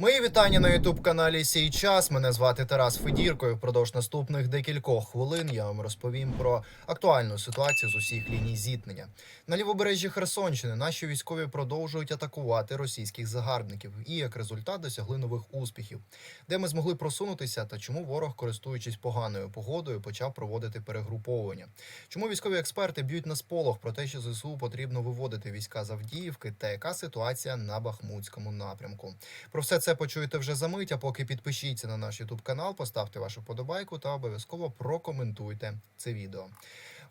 Мої вітання на ютуб каналі Сій час. Мене звати Тарас Федірко. І Впродовж наступних декількох хвилин я вам розповім про актуальну ситуацію з усіх ліній зіткнення. На лівобережжі Херсонщини наші військові продовжують атакувати російських загарбників і як результат досягли нових успіхів, де ми змогли просунутися та чому ворог, користуючись поганою погодою, почав проводити перегруповування. Чому військові експерти б'ють на сполох про те, що ЗСУ потрібно виводити війська з Авдіївки, та яка ситуація на Бахмутському напрямку? Про все це почуєте вже за мить, а поки підпишіться на наш YouTube канал, поставте вашу подобайку та обов'язково прокоментуйте це відео.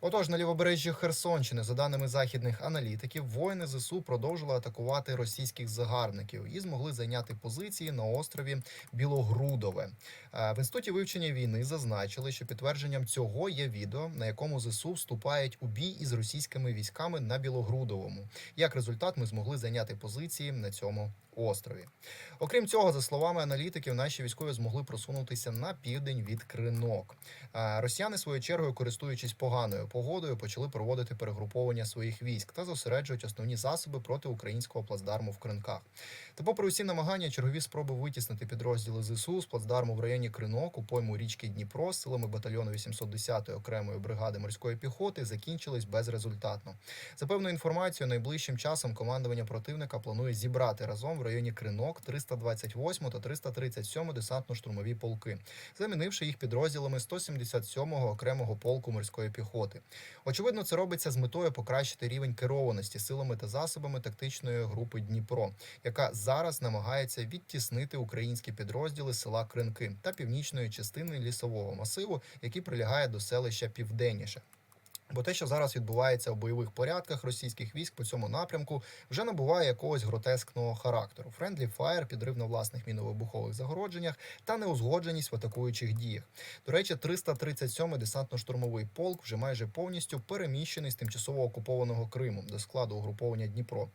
Отож, на лівобережжі Херсонщини, за даними західних аналітиків, воїни ЗСУ продовжили атакувати російських загарбників і змогли зайняти позиції на острові Білогрудове. Е, В інституті вивчення війни зазначили, що підтвердженням цього є відео, на якому ЗСУ вступають у бій із російськими військами на Білогрудовому. Як результат, ми змогли зайняти позиції на цьому острові. Окрім цього, за словами аналітиків, наші військові змогли просунутися на південь від Кринок. Росіяни своєю чергою, користуючись поганою погодою, почали проводити перегруповання своїх військ та зосереджують основні засоби проти українського плацдарму в Кринках. Та, попри усі намагання, чергові спроби витіснити підрозділи ЗСУ з плацдарму в районі Кринок у пойму річки Дніпро з силами батальйону 810-ї окремої бригади морської піхоти закінчились безрезультатно. За певною інформацією, найближчим часом командування противника планує зібрати разом в районі Кринок 328 та 337 десантно-штурмові полки, замінивши їх підрозділами 177-го окремого полку морської піхоти. Очевидно, це робиться з метою покращити рівень керованості силами та засобами тактичної групи Дніпро, яка зараз намагається відтіснити українські підрозділи села Кринки та північної частини лісового масиву, який прилягає до селища південніше. Бо те, що зараз відбувається у бойових порядках російських військ по цьому напрямку, вже набуває якогось гротескного характеру: френдлі фаєр, підрив на власних міновибухових загородженнях та неузгодженість в атакуючих діях. До речі, 337-й десантно-штурмовий полк вже майже повністю переміщений з тимчасово окупованого Криму до складу угруповання Дніпро.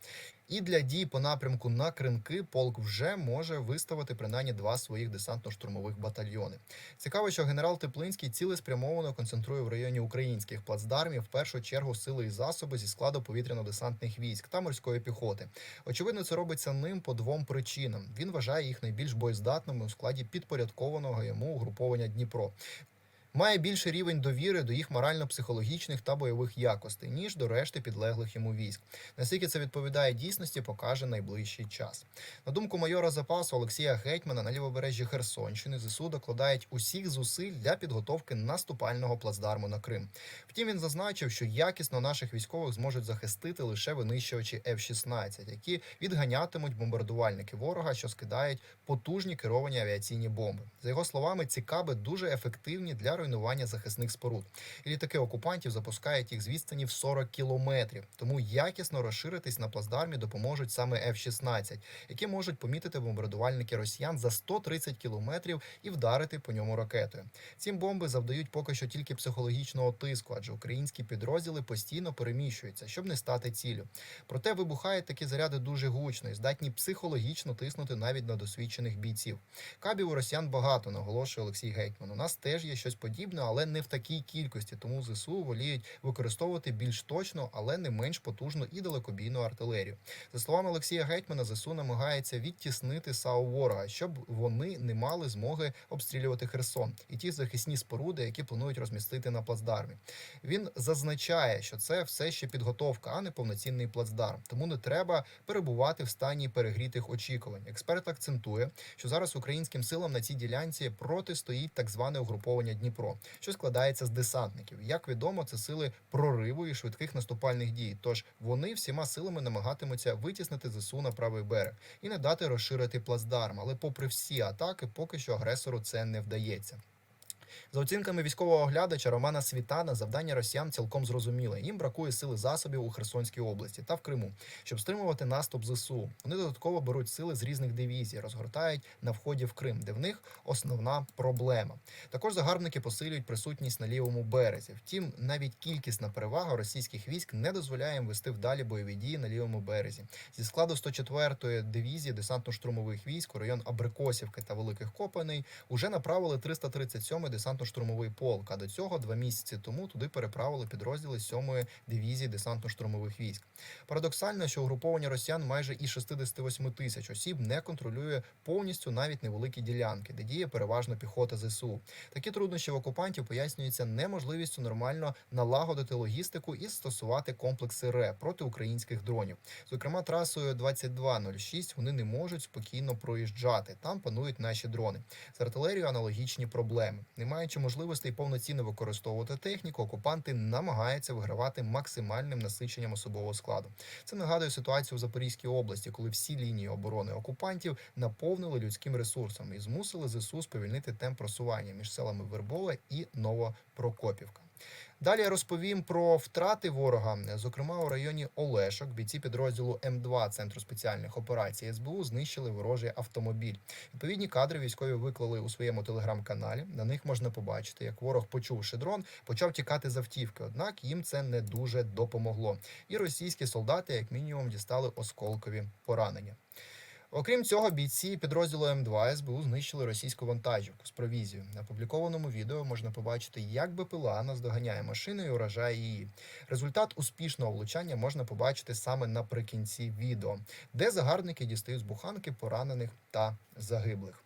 І для дій по напрямку на кринки полк вже може виставити принаймні два своїх десантно-штурмових батальйони. Цікаво, що генерал Теплинський цілеспрямовано концентрує в районі українських плацдармів в першу чергу сили і засоби зі складу повітряно-десантних військ та морської піхоти. Очевидно, це робиться ним по двом причинам. Він вважає їх найбільш боєздатними у складі підпорядкованого йому угруповання Дніпро. Має більший рівень довіри до їх морально-психологічних та бойових якостей, ніж до решти підлеглих йому військ. Наскільки це відповідає дійсності, покаже найближчий час. На думку майора запасу Олексія Гетьмана на лівобережжі Херсонщини ЗСУ докладають усіх зусиль для підготовки наступального плацдарму на Крим. Втім, він зазначив, що якісно наших військових зможуть захистити лише винищувачі F-16, які відганятимуть бомбардувальники ворога, що скидають потужні керовані авіаційні бомби. За його словами, ці каби дуже ефективні для руйнування захисних споруд. І літаки окупантів запускають їх з відстані в 40 кілометрів. Тому якісно розширитись на плацдармі допоможуть саме F-16, які можуть помітити бомбардувальники росіян за 130 кілометрів і вдарити по ньому ракетою. Ці бомби завдають поки що тільки психологічного тиску, адже українські підрозділи постійно переміщуються, щоб не стати ціллю. Проте вибухають такі заряди дуже гучно і здатні психологічно тиснути навіть на досвідчених бійців. Кабів у росіян багато, наголошує Олексій Гетьман. У нас теж є щось подібне, але не в такій кількості. Тому ЗСУ воліють використовувати більш точно, але не менш потужну і далекобійну артилерію. За словами Олексія Гетьмана, ЗСУ намагається відтіснити САУ ворога, щоб вони не мали змоги обстрілювати Херсон і ті захисні споруди, які планують розмістити на плацдармі. Він зазначає, що це все ще підготовка, а не повноцінний плацдарм. Тому не треба перебувати в стані перегрітих очікувань. Експерт акцентує, що зараз українським силам на цій ділянці протистоїть так зване угруповання Дніпро, що складається з десантників. Як відомо, це сили прориву і швидких наступальних дій. Тож вони всіма силами намагатимуться витіснити ЗСУ на правий берег і не дати розширити плацдарм. Але, попри всі атаки, поки що агресору це не вдається. За оцінками військового оглядача Романа Світана, завдання росіян цілком зрозуміле. Їм бракує сили засобів у Херсонській області та в Криму, щоб стримувати наступ ЗСУ. Вони додатково беруть сили з різних дивізій, розгортають на вході в Крим, де в них основна проблема. Також загарбники посилюють присутність на лівому березі. Втім, навіть кількісна перевага російських військ не дозволяє їм вести вдалі бойові дії на лівому березі. Зі складу 104-ї дивізії десантно-штурмових військ у район Абрикосівки та Великих Копаней уже направили 337 десантно десантно-штурмовий полк. А до цього два місяці тому туди переправили підрозділи 7-ї дивізії десантно-штурмових військ. Парадоксально, що угруповання росіян майже із 68 тисяч осіб не контролює повністю навіть невеликі ділянки, де діє переважно піхота ЗСУ. Такі труднощі в окупантів пояснюються неможливістю нормально налагодити логістику і стосувати комплекси РЕ проти українських дронів. Зокрема, трасою 2206 вони не можуть спокійно проїжджати. Там панують наші дрони. З артилерією аналогічні проблеми. Не маючи можливостей повноцінно використовувати техніку, окупанти намагаються вигравати максимальним насиченням особового складу. Це нагадує ситуацію в Запорізькій області, коли всі лінії оборони окупантів наповнили людським ресурсом і змусили ЗСУ сповільнити темп просування між селами Вербове і Новопрокопівка. Далі я розповім про втрати ворога, зокрема у районі Олешок. Бійці підрозділу М2 Центру спеціальних операцій СБУ знищили ворожий автомобіль. Відповідні кадри військові виклали у своєму телеграм-каналі. На них можна побачити, як ворог, почувши дрон, почав тікати з автівки. Однак їм це не дуже допомогло. І російські солдати, як мінімум, дістали осколкові поранення. Окрім цього, бійці підрозділу М2 СБУ знищили російську вантажівку з провізією. На опублікованому відео можна побачити, як БПЛА наздоганяє машину і уражає її. Результат успішного влучання можна побачити саме наприкінці відео, де загарбники дістають з буханки поранених та загиблих.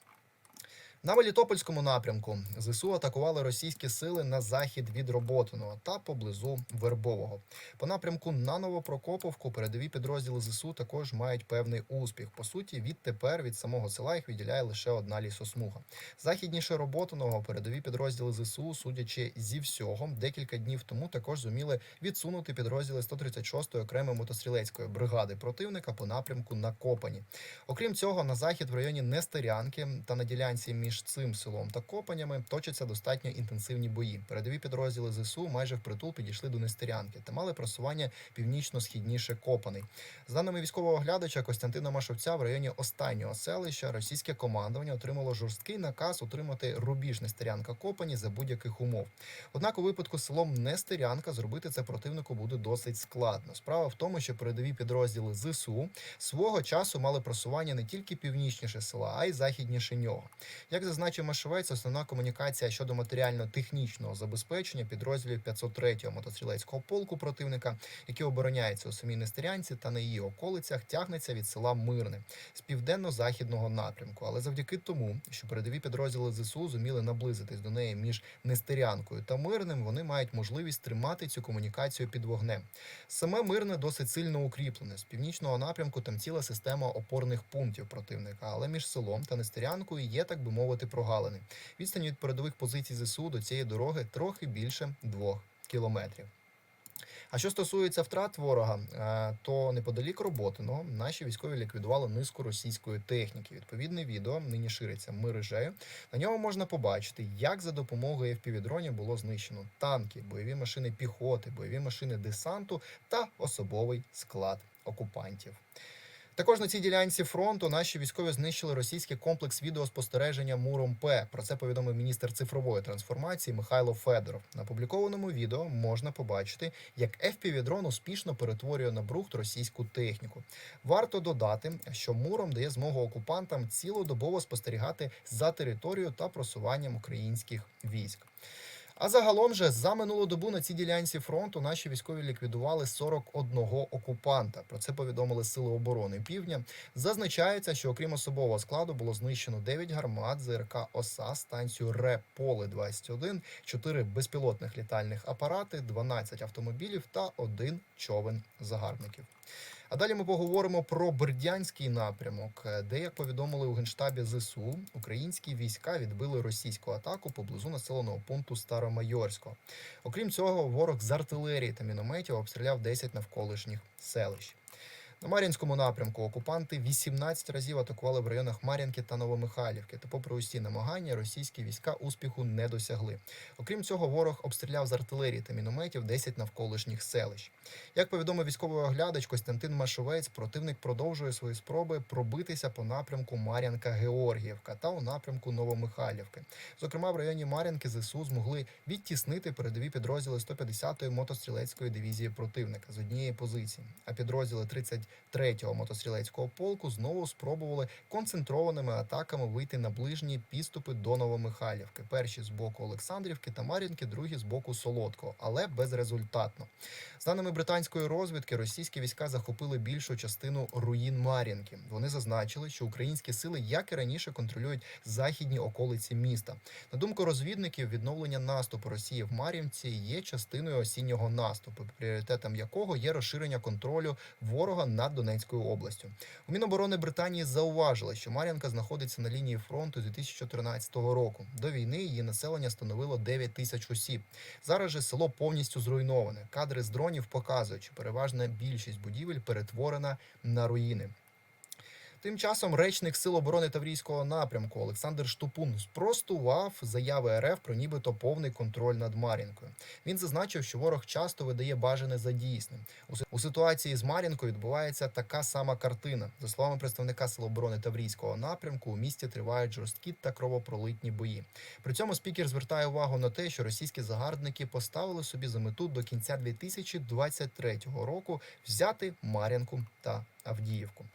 На Мелітопольському напрямку ЗСУ атакували російські сили на захід від Роботиного та поблизу Вербового. По напрямку на Новопрокоповку передові підрозділи ЗСУ також мають певний успіх. По суті, відтепер від самого села їх відділяє лише одна лісосмуга. Західніше Роботиного передові підрозділи ЗСУ, судячи зі всього, декілька днів тому також зуміли відсунути підрозділи 136-ї окремої мотострілецької бригади противника по напрямку на Копані. Окрім цього, на захід в районі Нестерянки та на ділянці між цим селом та Копанями точаться достатньо інтенсивні бої. Передові підрозділи ЗСУ майже впритул підійшли до Нестерянки та мали просування північно-східніше Копаний. За даними військового оглядача Костянтина Машовця, в районі останнього селища російське командування отримало жорсткий наказ утримати рубіж Нестерянка Копані за будь-яких умов. Однак у випадку з селом Нестерянка зробити це противнику буде досить складно. Справа в тому, що передові підрозділи ЗСУ свого часу мали просування не тільки північніше села, а й західніше нього. Як зазначив Машовець, основна комунікація щодо матеріально-технічного забезпечення підрозділів 503-го мотострілецького полку противника, який обороняється у самій Нестерянці та на її околицях, тягнеться від села Мирне з південно-західного напрямку. Але завдяки тому, що передові підрозділи ЗСУ зуміли наблизитись до неї між Нестерянкою та Мирним, вони мають можливість тримати цю комунікацію під вогнем. Саме мирне досить сильно укріплене. З північного напрямку там ціла система опорних пунктів противника, але між селом та Нестерянкою є, так би мовити, прогалини. Відстань від передових позицій ЗСУ до цієї дороги трохи більше двох кілометрів. А що стосується втрат ворога, е, то неподалік Роботиного наші військові ліквідували низку російської техніки. Відповідне відео нині шириться мережею. На ньому можна побачити, як за допомогою FPV-дронів було знищено танки, бойові машини піхоти, бойові машини десанту та особовий склад окупантів. Також на цій ділянці фронту наші військові знищили російський комплекс відеоспостереження Муром П. Про це повідомив міністр цифрової трансформації Михайло Федоров. На опублікованому відео можна побачити, як FPV-дрон успішно перетворює на брухт російську техніку. Варто додати, що Муром дає змогу окупантам цілодобово спостерігати за територією та просуванням українських військ. А загалом же за минулу добу на цій ділянці фронту наші військові ліквідували 41 окупанта. Про це повідомили Сили оборони Півдня. Зазначається, що окрім особового складу було знищено 9 гармат ЗРК ОСА, станцію РЕПОЛЕ 21 4 безпілотних літальних апарати, 12 автомобілів та один човен загарбників. А далі ми поговоримо про Бердянський напрямок, е, де, як повідомили у генштабі ЗСУ, українські війська відбили російську атаку поблизу населеного пункту Старомайорського. Окрім цього, ворог з артилерії та мінометів обстріляв 10 навколишніх селищ. На Мар'їнському напрямку окупанти 18 разів атакували в районах Мар'їнки та Новомихайлівки. Та, попри усі намагання, російські війська успіху не досягли. Окрім цього, ворог обстріляв з артилерії та мінометів 10 навколишніх селищ. Як повідомив військовий оглядач Костянтин Машовець, противник продовжує свої спроби пробитися по напрямку Мар'янка-Георгіївка та у напрямку Новомихайлівки. Зокрема, в районі Мар'їнки ЗСУ змогли відтіснити передові підрозділи 150-ї мотострілецької дивізії противника з однієї позиції, а підрозділи 30 3-го мотострілецького полку знову спробували концентрованими атаками вийти на ближні підступи до Новомихайлівки. Перші з боку Олександрівки та Мар'їнки, другі з боку Солодкого, але безрезультатно. За даними британської розвідки, російські війська захопили більшу частину руїн Мар'їнки. Вони зазначили, що українські сили, як і раніше, контролюють західні околиці міста. На думку розвідників, відновлення наступу Росії в Мар'їнці є частиною осіннього наступу, пріоритетом якого є розширення контролю ворога над Донецькою областю. У Міноборони Британії зауважили, що Мар'янка знаходиться на лінії фронту з 2014 року. До війни її населення становило 9 тисяч осіб. Зараз же село повністю зруйноване. Кадри з дронів показують, що переважна більшість будівель перетворена на руїни. Тим часом речник Сил оборони Таврійського напрямку Олександр Штупун спростував заяви РФ про нібито повний контроль над Мар'їнкою. Він зазначив, що ворог часто видає бажане за дійсним. У ситуації з Мар'їнкою відбувається така сама картина. За словами представника Сил оборони Таврійського напрямку, у місті тривають жорсткі та кровопролитні бої. При цьому спікер звертає увагу на те, що російські загарбники поставили собі за мету до кінця 2023 року взяти Мар'їнку та Авдіївку.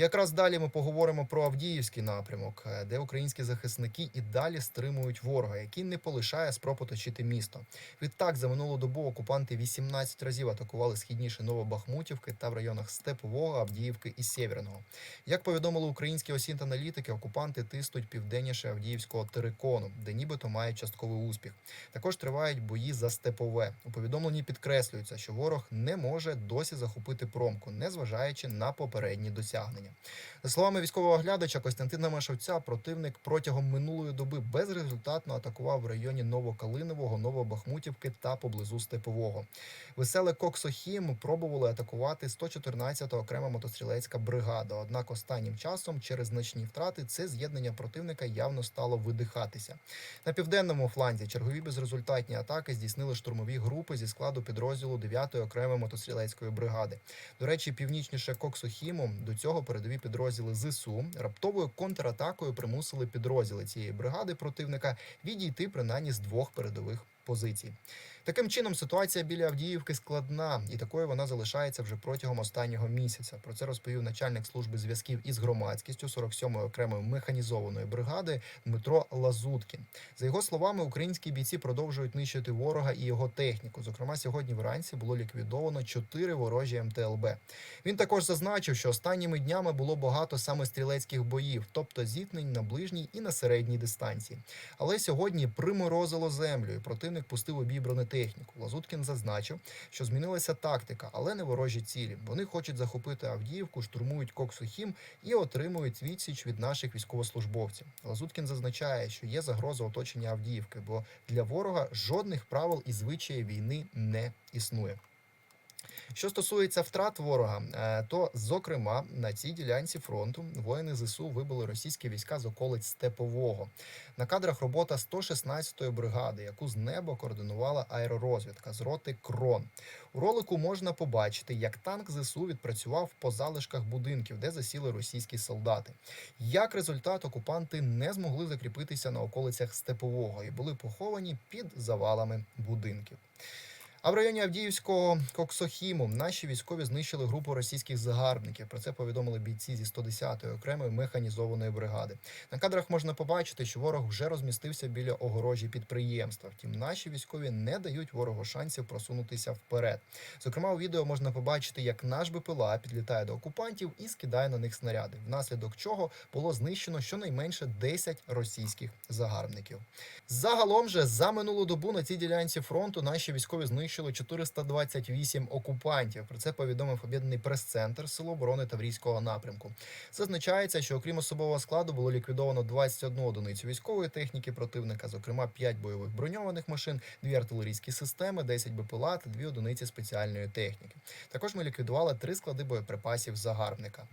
Якраз далі ми поговоримо про Авдіївський напрямок, е, де українські захисники і далі стримують ворога, який не полишає спроб оточити місто. Відтак за минулу добу окупанти 18 разів атакували східніше Новобахмутівки та в районах Степового, Авдіївки і Сєвєрного. Як повідомили українські осінт-аналітики, окупанти тиснуть південніше Авдіївського терикону, де нібито мають частковий успіх. Також тривають бої за степове. У повідомленні підкреслюється, що ворог не може досі захопити промку, незважаючи на попередні досягнення. За словами військового оглядача Костянтина Машовця, противник протягом минулої доби безрезультатно атакував в районі Новокалинового, Новобахмутівки та поблизу Степового. Веселе Коксохім пробували атакувати 114-та окрема мотострілецька бригада. Однак останнім часом через значні втрати це з'єднання противника явно стало видихатися. На південному фланзі чергові безрезультатні атаки здійснили штурмові групи зі складу підрозділу 9-ї окремої мотострілецької бригади. До речі, північніше Коксохіму до цього передові підрозділи ЗСУ раптовою контратакою примусили підрозділи цієї бригади противника відійти принаймні з двох передових позицій. Таким чином, ситуація біля Авдіївки складна, і такою вона залишається вже протягом останнього місяця. Про це розповів начальник служби зв'язків із громадськістю 47-ї окремої механізованої бригади Дмитро Лазуткін. За його словами, українські бійці продовжують нищити ворога і його техніку. Зокрема, сьогодні вранці було ліквідовано чотири ворожі МТЛБ. Він також зазначив, що останніми днями було багато саме стрілецьких боїв, тобто зіткнень на ближній і на середній дистанції. Але сьогодні приморозило землю, і противник пустив у бій. Лазуткін зазначив, що змінилася тактика, але не ворожі цілі. Вони хочуть захопити Авдіївку, штурмують Коксухім і отримують відсіч від наших військовослужбовців. Лазуткін зазначає, що є загроза оточення Авдіївки, бо для ворога жодних правил і звичаїв війни не існує. Що стосується втрат ворога, е, то зокрема на цій ділянці фронту воїни ЗСУ вибили російські війська з околиць Степового. На кадрах робота 116-ї бригади, яку з неба координувала аеророзвідка з роти Крон. У ролику можна побачити, як танк ЗСУ відпрацював по залишках будинків, де засіли російські солдати. Як результат, окупанти не змогли закріпитися на околицях Степового і були поховані під завалами будинків. А в районі Авдіївського Коксохіму наші військові знищили групу російських загарбників. Про це повідомили бійці зі 110-ї окремої механізованої бригади. На кадрах можна побачити, що ворог вже розмістився біля огорожі підприємства. Втім, наші військові не дають ворогу шансів просунутися вперед. Зокрема, у відео можна побачити, як наш БПЛА підлітає до окупантів і скидає на них снаряди, внаслідок чого було знищено щонайменше 10 російських загарбників. Загалом же за минулу добу на цій ділянці фронту наші військові знищили 428 окупантів. Про це повідомив об'єднаний прес-центр Сил оборони Таврійського напрямку. Зазначається, що окрім особового складу було ліквідовано 21 одиницю військової техніки противника, зокрема 5 бойових броньованих машин, 2 артилерійські системи, 10 БПЛА та 2 одиниці спеціальної техніки. Також ми ліквідували 3 склади боєприпасів загарбника.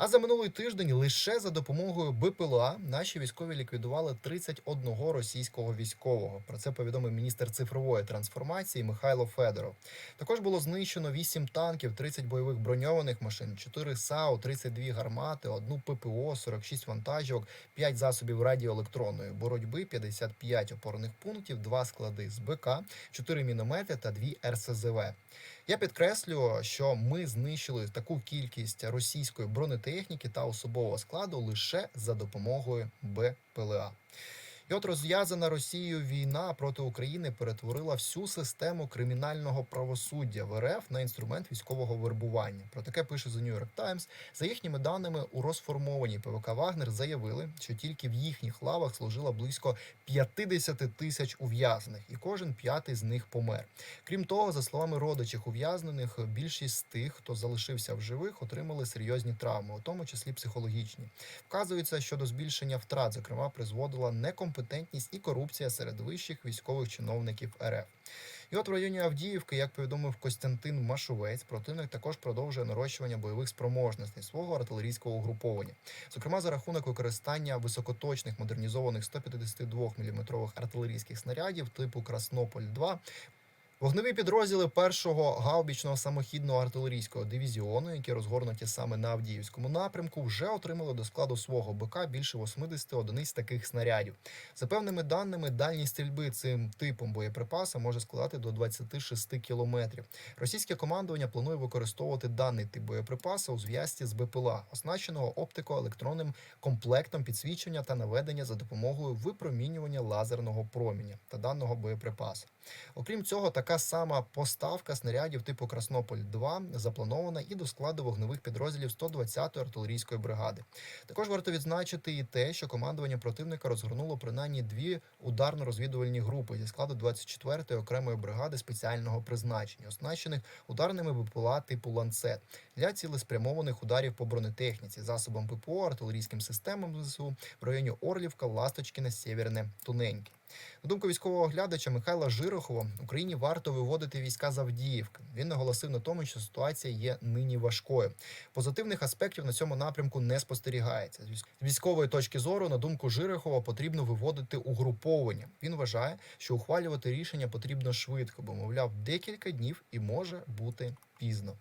А за минулий тиждень лише за допомогою БПЛА наші військові ліквідували 31 російського військового. Про це повідомив міністр цифрової трансформації Михайло Федоров. Також було знищено 8 танків, 30 бойових броньованих машин, 4 САУ, 32 гармати, одну ППО, 46 вантажівок, 5 засобів радіоелектронної боротьби, 55 опорних пунктів, 2 склади з БК, 4 міномети та 2 РСЗВ. Я підкреслю, що ми знищили таку кількість російської бронетехніки та особового складу лише за допомогою БПЛА. І от розв'язана Росією війна проти України перетворила всю систему кримінального правосуддя в РФ на інструмент військового вербування. Про таке пише The New York Times. За їхніми даними, у розформованій ПВК Вагнер заявили, що тільки в їхніх лавах служило близько 50 тисяч ув'язнених, і кожен п'ятий з них помер. Крім того, за словами родичів ув'язнених, більшість з тих, хто залишився в живих, отримали серйозні травми, у тому числі психологічні. Вказується, що до збільшення втрат, зокрема, призводила некомпетентність і корупція серед вищих військових чиновників РФ. І от в районі Авдіївки, як повідомив Костянтин Машовець, противник також продовжує нарощування бойових спроможностей свого артилерійського угруповання, зокрема за рахунок використання високоточних модернізованих 152 мм артилерійських снарядів типу Краснополь 2 Вогневі підрозділи першого гаубічного самохідного артилерійського дивізіону, які розгорнуті саме на Авдіївському напрямку, вже отримали до складу свого БК більше 80 одиниць таких снарядів. За певними даними, дальність стрільби цим типом боєприпаса може складати до 26 кілометрів. Російське командування планує використовувати даний тип боєприпаса у зв'язці з БПЛА, оснащеного оптико-електронним комплектом підсвічення та наведення за допомогою випромінювання лазерного проміння та даного боєприпасу. Окрім цього, така сама поставка снарядів типу Краснополь 2 запланована і до складу вогневих підрозділів 120-ї артилерійської бригади. Також варто відзначити і те, що командування противника розгорнуло принаймні дві ударно-розвідувальні групи зі складу 24-ї окремої бригади спеціального призначення, оснащених ударними БПЛА типу ланцет для цілеспрямованих ударів по бронетехніці, засобам ППО, артилерійським системам ЗСУ в районі Орлівка, Ласточкіне, Сєвєрне, Туненьке. На думку військового оглядача Михайла Жирохова, Україні варто виводити війська з Авдіївки. Він наголосив на тому, що ситуація є нині важкою. Позитивних аспектів на цьому напрямку не спостерігається. З військової точки зору, на думку Жирохова, потрібно виводити угруповання. Він вважає, що ухвалювати рішення потрібно швидко, бо мовляв, декілька днів і може бути пізно.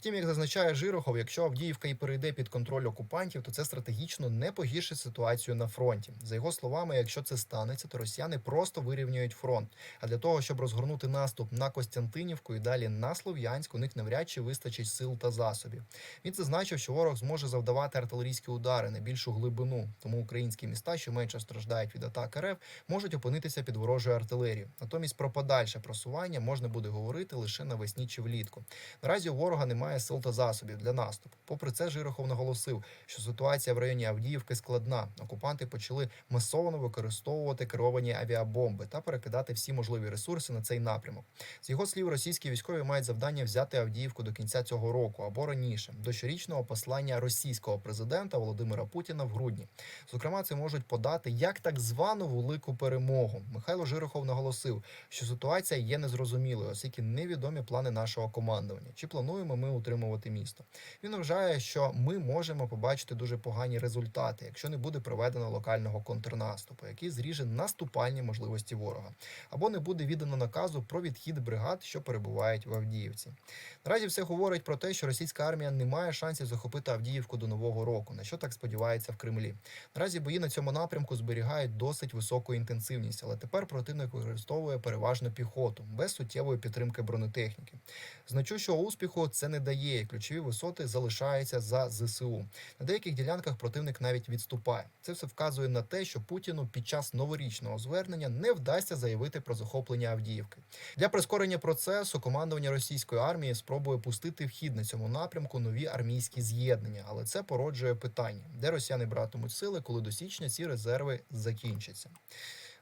Втім, як зазначає Жирохов, якщо Авдіївка і перейде під контроль окупантів, то це стратегічно не погіршить ситуацію на фронті. За його словами, якщо це станеться, то росіяни просто вирівнюють фронт. А для того, щоб розгорнути наступ на Костянтинівку і далі на Слов'янськ, у них навряд чи вистачить сил та засобів. Він зазначив, що ворог зможе завдавати артилерійські удари на більшу глибину. Тому українські міста, що менше страждають від атак РФ, можуть опинитися під ворожою артилерією. Натомість про подальше просування можна буде говорити лише навесні чи влітку. Наразі у ворога немає сил та засобів для наступу. Попри це, Жирохов наголосив, що ситуація в районі Авдіївки складна. Окупанти почали масово використовувати керовані авіабомби та перекидати всі можливі ресурси на цей напрямок. З його слів, російські військові мають завдання взяти Авдіївку до кінця цього року або раніше, до щорічного послання російського президента Володимира Путіна в грудні. Зокрема, це можуть подати як так звану велику перемогу. Михайло Жирохов наголосив, що ситуація є незрозумілою, оскільки невідомі плани нашого командування. Чи плануємо ми утримувати місто? Він вважає, що ми можемо побачити дуже погані результати, якщо не буде проведено локального контрнаступу, який зріже наступальні можливості ворога, або не буде віддано наказу про відхід бригад, що перебувають в Авдіївці. Наразі все говорить про те, що російська армія не має шансів захопити Авдіївку до нового року, на що так сподівається в Кремлі. Наразі бої на цьому напрямку зберігають досить високу інтенсивність, але тепер противник використовує переважно піхоту без суттєвої підтримки бронетехніки. Значущого успіху це не дає. і Ключові висоти залишаються за ЗСУ. На деяких ділянках противник навіть відступає. Це все вказує на те, що Путіну під час новорічного звернення не вдасться заявити про захоплення Авдіївки. Для прискорення процесу командування російської армії спробує пустити в хід на цьому напрямку нові армійські з'єднання, але це породжує питання, де росіяни братимуть сили, коли до січня ці резерви закінчаться.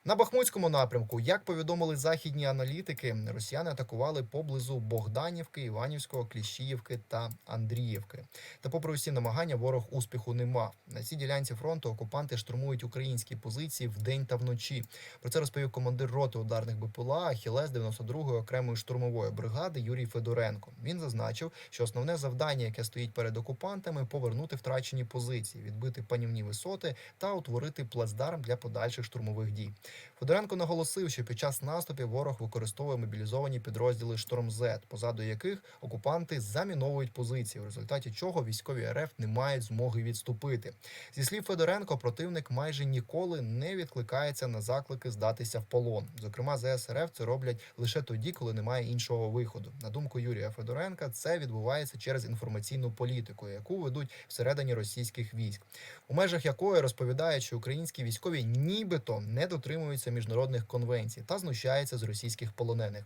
На Бахмутському напрямку, як повідомили західні аналітики, росіяни атакували поблизу Богданівки, Іванівського, Кліщіївки та Андріївки. Та, попри усі намагання, ворог успіху не мав. На цій ділянці фронту окупанти штурмують українські позиції вдень та вночі. Про це розповів командир роти ударних БПЛА Ахілес 92-ї окремої штурмової бригади Юрій Федоренко. Він зазначив, що основне завдання, яке стоїть перед окупантами, повернути втрачені позиції, відбити панівні висоти та утворити плацдарм для подальших штурмових дій. Федоренко наголосив, що під час наступів ворог використовує мобілізовані підрозділи Шторм З, позаду яких окупанти заміновують позиції, в результаті чого військові РФ не мають змоги відступити. Зі слів Федоренко, противник майже ніколи не відкликається на заклики здатися в полон. Зокрема, ЗС РФ це роблять лише тоді, коли немає іншого виходу. На думку Юрія Федоренка, це відбувається через інформаційну політику, яку ведуть всередині російських військ, у межах якої розповідають, що українські військові нібито не дотримуються міжнародних конвенцій та знущається з російських полонених.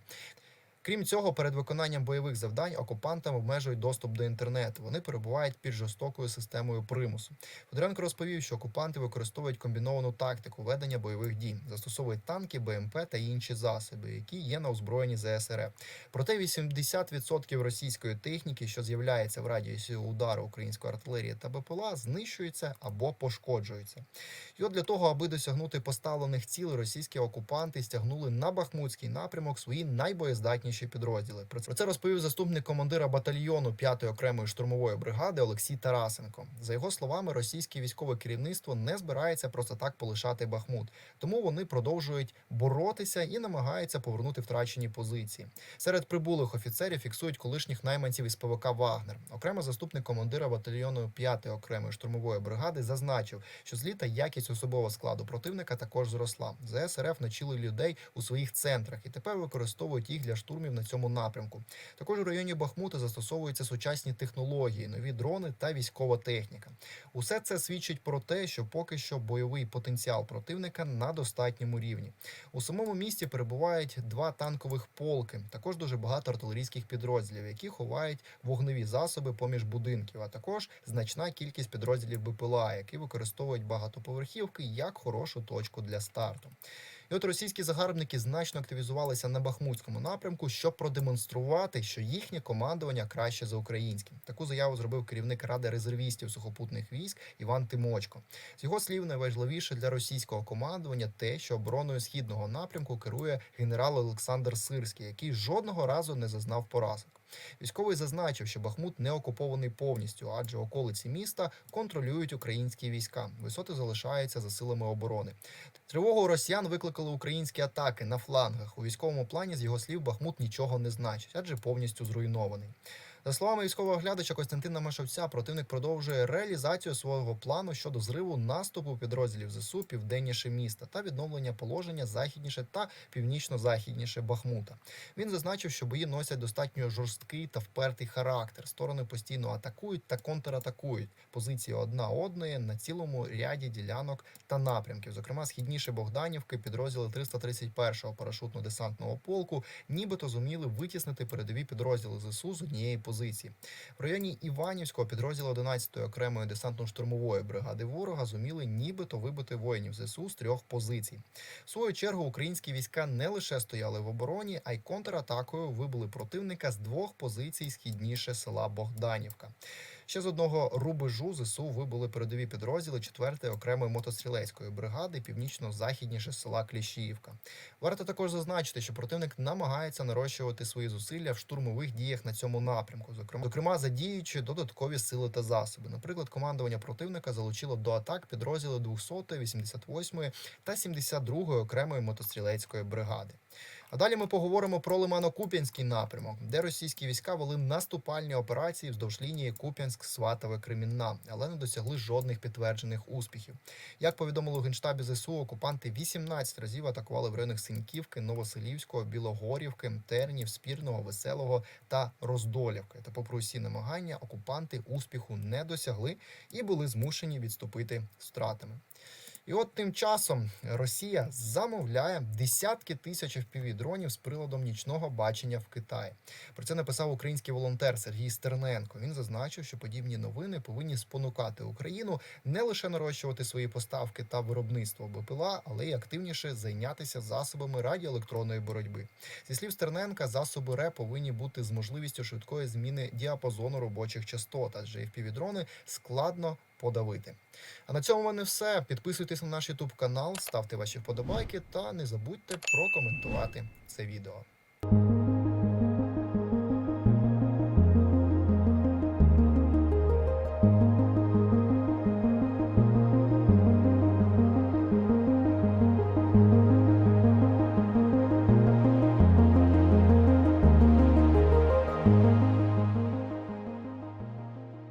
Крім цього, перед виконанням бойових завдань окупантам обмежують доступ до інтернету. Вони перебувають під жорстокою системою примусу. Федоренко розповів, що окупанти використовують комбіновану тактику ведення бойових дій, застосовують танки, БМП та інші засоби, які є на озброєнні ЗСРФ. Проте 80% російської техніки, що з'являється в радіусі удару української артилерії та БПЛА, знищується або пошкоджується. І от для того, аби досягнути поставлених цілей, російські окупанти стягнули на Бахмутський напрямок свої найбоєздатніші підрозділи. Про це розповів заступник командира батальйону 5-ї окремої штурмової бригади Олексій Тарасенко. За його словами, російське військове керівництво не збирається просто так полишати Бахмут, тому вони продовжують боротися і намагаються повернути втрачені позиції. Серед прибулих офіцерів фіксують колишніх найманців із ПВК Вагнер. Окремо заступник командира батальйону 5-ї окремої штурмової бригади зазначив, що з літа якість особового складу противника також зросла. ЗС РФ навчили людей у своїх центрах і тепер використовують їх для штурмів на цьому напрямку. Також у районі Бахмута застосовуються сучасні технології, нові дрони та військова техніка. Усе це свідчить про те, що поки що бойовий потенціал противника на достатньому рівні. У самому місті перебувають два танкових полки, також дуже багато артилерійських підрозділів, які ховають вогневі засоби поміж будинків, а також значна кількість підрозділів БПЛА, які використовують багатоповерхівки як хорошу точку для старту. І от російські загарбники значно активізувалися на Бахмутському напрямку, щоб продемонструвати, що їхнє командування краще за українське. Таку заяву зробив керівник ради резервістів сухопутних військ Іван Тимочко. З його слів, найважливіше для російського командування те, що обороною східного напрямку керує генерал Олександр Сирський, який жодного разу не зазнав поразок. Військовий зазначив, що Бахмут не окупований повністю, адже околиці міста контролюють українські війська. Висоти залишаються за силами оборони. Тривогу росіян викликали українські атаки на флангах. У військовому плані з його слів Бахмут нічого не значить, адже повністю зруйнований. За словами військового оглядача Костянтина Машовця, противник продовжує реалізацію свого плану щодо зриву наступу підрозділів ЗСУ південніше міста та відновлення положення західніше та північно-західніше Бахмута. Він зазначив, що бої носять достатньо жорсткий та впертий характер. Сторони постійно атакують та контратакують позиції одна одної на цілому ряді ділянок та напрямків. Зокрема, східніше Богданівки, підрозділи 331-го парашутно-десантного полку, нібито зуміли витіснити передові підрозділи ЗСУ з однієї позиції. В районі Іванівського підрозділу 11-ї окремої десантно-штурмової бригади ворога зуміли нібито вибити воїнів ЗСУ з трьох позицій. В свою чергу українські війська не лише стояли в обороні, а й контратакою вибили противника з двох позицій східніше села Богданівка. Ще з одного рубежу ЗСУ вибули передові підрозділи 4-ї окремої мотострілецької бригади північно-західніше села Кліщіївка. Варто також зазначити, що противник намагається нарощувати свої зусилля в штурмових діях на цьому напрямку, зокрема, зокрема задіючи додаткові сили та засоби. Наприклад, командування противника залучило до атак підрозділи 200-ї, 88-ї та 72-ї окремої мотострілецької бригади. А далі ми поговоримо про Лимано-Куп'янський напрямок, де російські війська вели наступальні операції вздовж лінії Куп'янськ, Сватове, Кремінна, але не досягли жодних підтверджених успіхів. Як повідомили у генштабі ЗСУ, окупанти 18 разів атакували в районах Синьківки, Новоселівського, Білогорівки, Тернів, Спірного, Веселого та Роздолівки. Та, попри усі намагання, окупанти успіху не досягли і були змушені відступити з втратами. І от тим часом Росія замовляє десятки тисяч FPV-дронів з приладом нічного бачення в Китаї. Про це написав український волонтер Сергій Стерненко. Він зазначив, що подібні новини повинні спонукати Україну не лише нарощувати свої поставки та виробництво БПЛА, але й активніше зайнятися засобами радіоелектронної боротьби. Зі слів Стерненка, засоби РЕ повинні бути з можливістю швидкої зміни діапазону робочих частот, адже FPV-дрони складно подавити. А на цьому в мене все. Підписуйтесь на наш YouTube канал, ставте ваші вподобайки та не забудьте прокоментувати це відео.